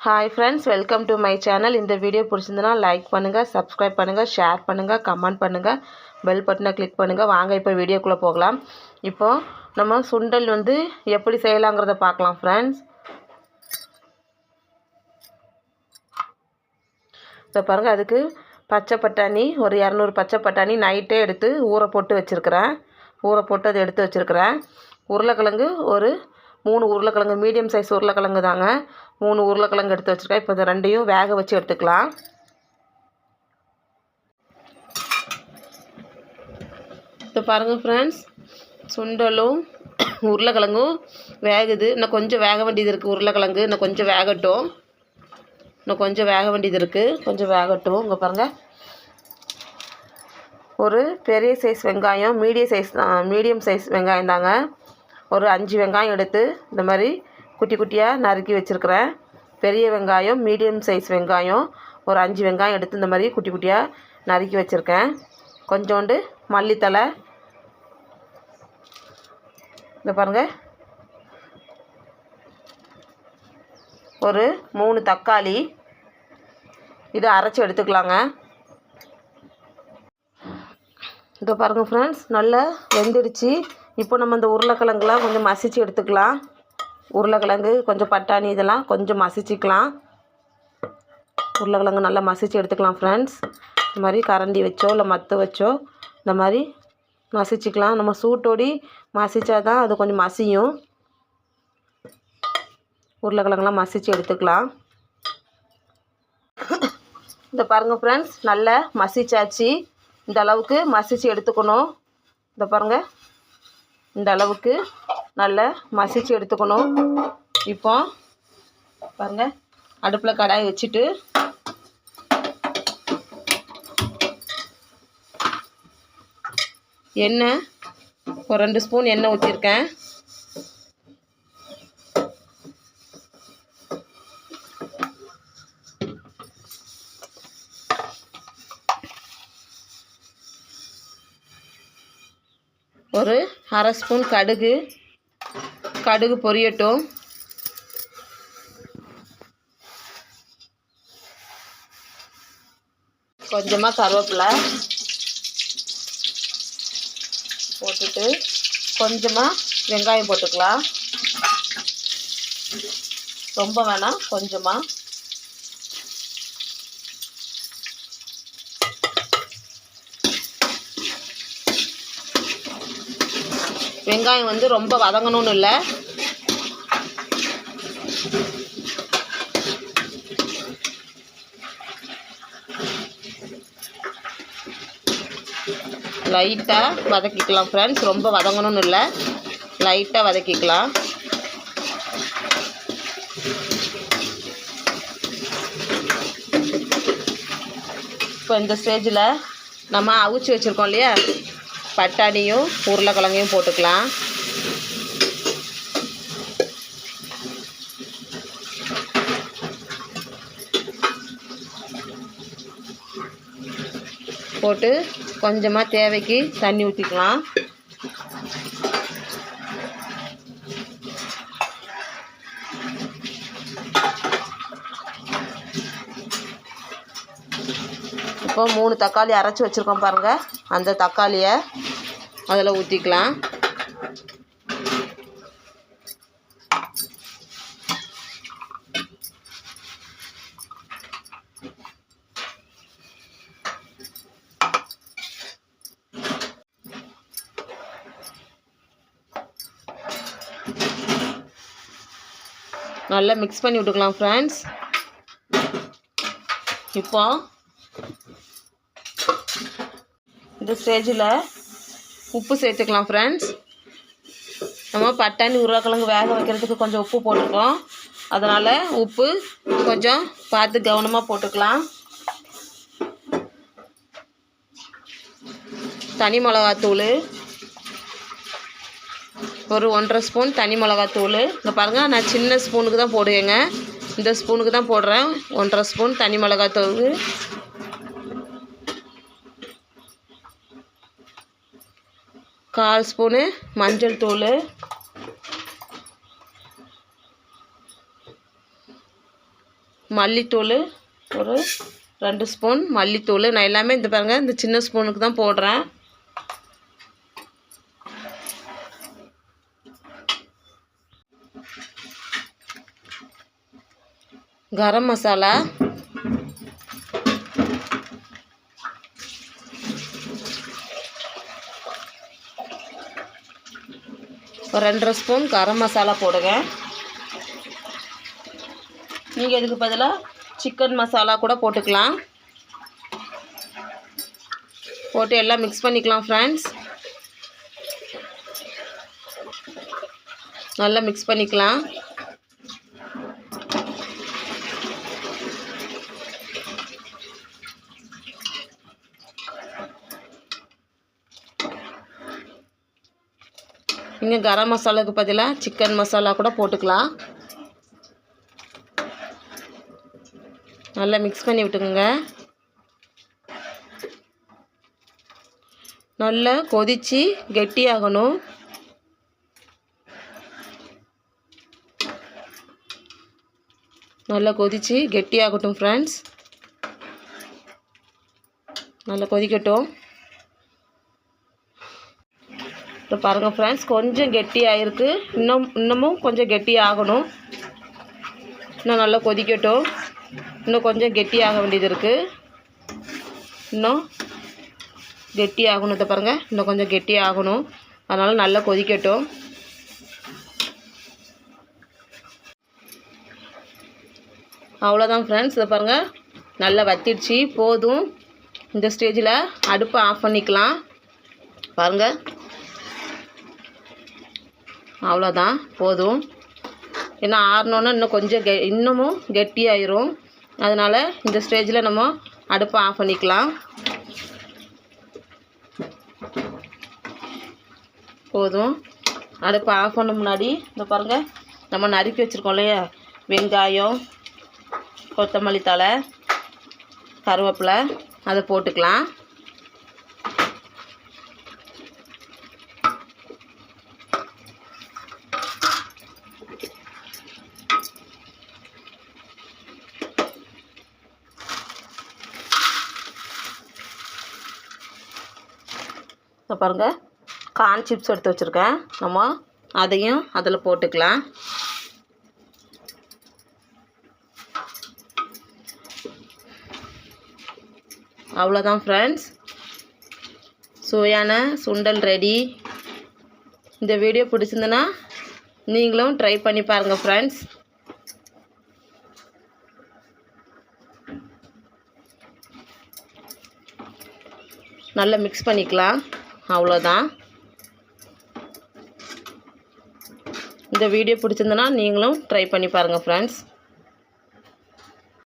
Hi friends welcome to my channel இந்த video பிடிச்சிருந்தனா like பண்ணுங்கள் சப்ஸ்கிரைப் பண்ணுங்கள் ஷேர் பண்ணுங்கள் கமெண்ட் பண்ணுங்கள் பெல் பட்டனை கிளிக் பண்ணுங்கள் வாங்க இப்போ வீடியோக்குள்ளே போகலாம். இப்போது நம்ம சுண்டல் வந்து எப்படி செய்யலாங்கிறத பார்க்கலாம் ஃப்ரெண்ட்ஸ் இப்போ பாருங்கள் அதுக்கு பச்சை பட்டாணி ஒரு இரநூறு பச்சை பட்டாணி நைட்டே எடுத்து ஊற போட்டு வச்சுருக்கிறேன். ஊற போட்டு அதை எடுத்து வச்சுருக்கிறேன். உருளைக்கிழங்கு ஒரு மூணு உருளைக்கிழங்கு மீடியம் சைஸ் உருளைக்கிழங்கு தாங்க. மூணு உருளைக்கிழங்கு எடுத்து வச்சுருக்கேன். இப்போ இந்த ரெண்டையும் வேக வச்சு எடுத்துக்கலாம். இப்போ பாருங்கள் ஃப்ரெண்ட்ஸ் சுண்டலும் உருளைக்கிழங்கும் வேகுது. இன்னும் கொஞ்சம் வேக வேண்டியது இருக்குது உருளைக்கிழங்கு இன்னும் கொஞ்சம் வேகட்டும். இன்னும் கொஞ்சம் வேக வேண்டியது இருக்குது கொஞ்சம் வேகட்டும். இங்கே பாருங்கள் ஒரு பெரிய சைஸ் வெங்காயம் மீடியம் சைஸ் மீடியம் சைஸ் வெங்காயம் தாங்க. ஒரு அஞ்சு வெங்காயம் எடுத்து இந்த மாதிரி குட்டி குட்டியாக நறுக்கி வச்சுருக்கிறேன். பெரிய வெங்காயம் மீடியம் சைஸ் வெங்காயம் ஒரு அஞ்சு வெங்காயம் எடுத்து இந்த மாதிரி குட்டி குட்டியாக நறுக்கி வச்சுருக்கேன். கொஞ்சோண்டு மல்லித்தலை இந்த பாருங்கள் ஒரு மூணு தக்காளி. இதை அரைச்சி எடுத்துக்கலாங்க. இதை பாருங்கள் ஃப்ரெண்ட்ஸ் நல்லா வெந்துடுச்சு. இப்போ நம்ம இந்த உருளைக்கிழங்குலாம் கொஞ்சம் மசிச்சு எடுத்துக்கலாம். உருளைக்கிழங்கு கொஞ்சம் பட்டாணி இதெல்லாம் கொஞ்சம் மசிச்சுக்கலாம். உருளைக்கிழங்கு நல்லா மசிச்சு எடுத்துக்கலாம் ஃப்ரெண்ட்ஸ் இந்த மாதிரி கரண்டி வச்சோ இல்லை மத்து வச்சோ இந்த மாதிரி மசிச்சுக்கலாம். நம்ம சூட்டோடி மசிச்சா தான் அது கொஞ்சம் மசியும். உருளைக்கிழங்குலாம் மசிச்சு எடுத்துக்கலாம். இந்த பாருங்கள் ஃப்ரெண்ட்ஸ் நல்லா மசிச்சாச்சு. இந்த அளவுக்கு மசிச்சு எடுத்துக்கணும். இந்த பாருங்கள் இந்த அளவுக்கு நல்லா மசிச்சு எடுத்துக்கணும். இப்போ பாருங்கள் அடுப்பில் கடாய் வச்சுட்டு எண்ணெய் ஒரு ரெண்டு ஸ்பூன் எண்ணெய் ஊற்றிருக்கேன் ஒரு அரை ஸ்பூன் கடுகு. கடுகு பொரியட்டும். கொஞ்சமாக கருவேப்பிலை போட்டுட்டு கொஞ்சமாக வெங்காயம் போட்டுக்கலாம். ரொம்ப வேணாம் கொஞ்சமாக வெங்காயம் வந்து ரொம்ப வதங்கணும்னு இல்லை. லைட்டாக வதக்கிக்கலாம் ஃப்ரெண்ட்ஸ் ரொம்ப வதங்கணும்னு இல்லை. லைட்டாக வதக்கிக்கலாம். இப்போ இந்த ஸ்டேஜில் நம்ம அவிச்சு வச்சுருக்கோம் இல்லையா? பட்டாணியும் உருளைக்கிழங்கையும் போட்டுக்கலாம். போட்டு கொஞ்சமாக தேவைக்கு தண்ணி ஊற்றிக்கலாம் இப்போ மூணு தக்காளி அரைச்சி வச்சுருக்கோம் பாருங்கள் அந்த தக்காளியை அதில் ஊற்றிக்கலாம் நல்லா மிக்ஸ் பண்ணி விட்டுக்கலாம் ஃப்ரெண்ட்ஸ் இப்போ இந்த ஸ்டேஜில் உப்பு சேர்த்துக்கலாம் ஃப்ரெண்ட்ஸ் நம்ம பட்டாணி உருளைக்கிழங்கு வேக வைக்கிறதுக்கு கொஞ்சம் உப்பு போட்டிருக்கோம் அதனால் உப்பு கொஞ்சம் பார்த்து கவனமாக போட்டுக்கலாம். தனி மிளகாத்தூள். ஒரு ஒன்றரை ஸ்பூன் தனி மிளகாத்தூள். இங்கே பாருங்கள் நான் சின்ன ஸ்பூனுக்கு தான் போடுவேங்க. இந்த ஸ்பூனுக்கு தான் போடுறேன். ஒன்றரை ஸ்பூன் தனி மிளகாத்தூள். கால் ஸ்பூனு மஞ்சள் தூள். மல்லித்தூள் ஒரு ரெண்டு ஸ்பூன் மல்லித்தூள். நான் எல்லாமே இந்த பாருங்கள் இந்த சின்ன ஸ்பூனுக்கு தான் போடுறேன். கரம் மசாலா. ஒரு ரெண்டரை ஸ்பூன் கரம் மசாலா போடுங்க. நீங்கள் இதுக்கு பதிலாக சிக்கன் மசாலா கூட போட்டுக்கலாம். போட்டு எல்லாம் மிக்ஸ் பண்ணிக்கலாம் ஃப்ரெண்ட்ஸ் நல்லா மிக்ஸ் பண்ணிக்கலாம். நீங்கள் கரம் மசாலாவுக்கு பதிலாக சிக்கன் மசாலா கூட போட்டுக்கலாம். நல்லா மிக்ஸ் பண்ணி விட்டுக்குங்க. நல்லா கொதித்து கெட்டியாகணும். நல்லா கொதித்து கெட்டியாகட்டும் ஃப்ரெண்ட்ஸ் நல்லா கொதிக்கட்டும். இப்போ பாருங்கள் ஃப்ரெண்ட்ஸ் கொஞ்சம் கெட்டியாகிருக்கு இன்னும் இன்னமும் கொஞ்சம் கெட்டியாகணும். இன்னும் நல்லா கொதிக்கட்டும். இன்னும் கொஞ்சம் கெட்டியாக வேண்டியது இருக்குது இன்னும் கெட்டியாகணும். இதை பாருங்கள் இன்னும் கொஞ்சம் கெட்டியாகணும். அதனால் நல்லா கொதிக்கட்டும். அவ்வளோதான் ஃப்ரெண்ட்ஸ் இதை பாருங்கள் நல்லா வத்திடுச்சு போதும். இந்த ஸ்டேஜில் அடுப்பை ஆஃப் பண்ணிக்கலாம். பாருங்கள் அவ்வளோதான் போதும். ஏன்னா ஆறினோன்னா இன்னும் கொஞ்சம் கெ இன்னமும் கெட்டியாயிரும். அதனால் இந்த ஸ்டேஜில் நம்ம அடுப்பை ஆஃப் பண்ணிக்கலாம். போதும். அடுப்பை ஆஃப் பண்ண முன்னாடி இந்த பாருங்கள் நம்ம நறுக்கி வச்சுருக்கோம் இல்லையா? வெங்காயம் கொத்தமல்லி தழை கருவேப்பிலை அதை போட்டுக்கலாம். இப்போ பாருங்கள் கார்ன் சிப்ஸ் எடுத்து வச்சுருக்கேன். நம்ம அதையும் அதில் போட்டுக்கலாம். அவ்வளோதான் ஃப்ரெண்ட்ஸ் சுவையான சுண்டல் ரெடி இந்த வீடியோ பிடிச்சிருந்தனா நீங்களும் ட்ரை பண்ணி பாருங்கள் ஃப்ரெண்ட்ஸ் நல்லா மிக்ஸ் பண்ணிக்கலாம். அவ்வளோதான். இந்த வீடியோ பிடிச்சிருந்தனா நீங்களும் ட்ரை பண்ணி பாருங்கள் ஃப்ரெண்ட்ஸ்